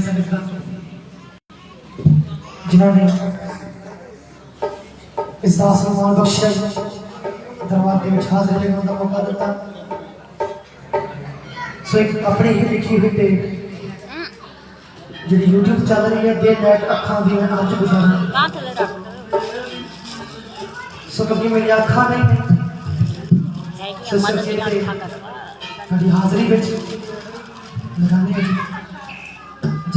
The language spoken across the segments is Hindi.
नहीं जिन्होंने इस दास मान दरबार के हाजिर लेने का मौका दिता सो एक अपनी ही लिखी हुई टेप जी यूट्यूब चल रही है अखा मैं सो कभी मेरी अखा नहीं हाजिरी लगाने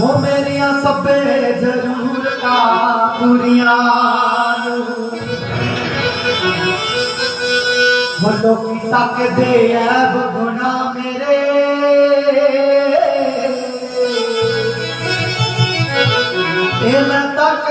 ਹੋ ਮੇਰੀਆਂ ਸਭੇ ਜ਼ਰੂਰਤਾਂ ਪੂਰੀਆਂ ਨੂੰ ਹੋ ਤੱਕਦੇ ਐ ਬਗੁਣਾ ਮੇਰੇ। ਇਹ ਮੈਂ ਤੱਕ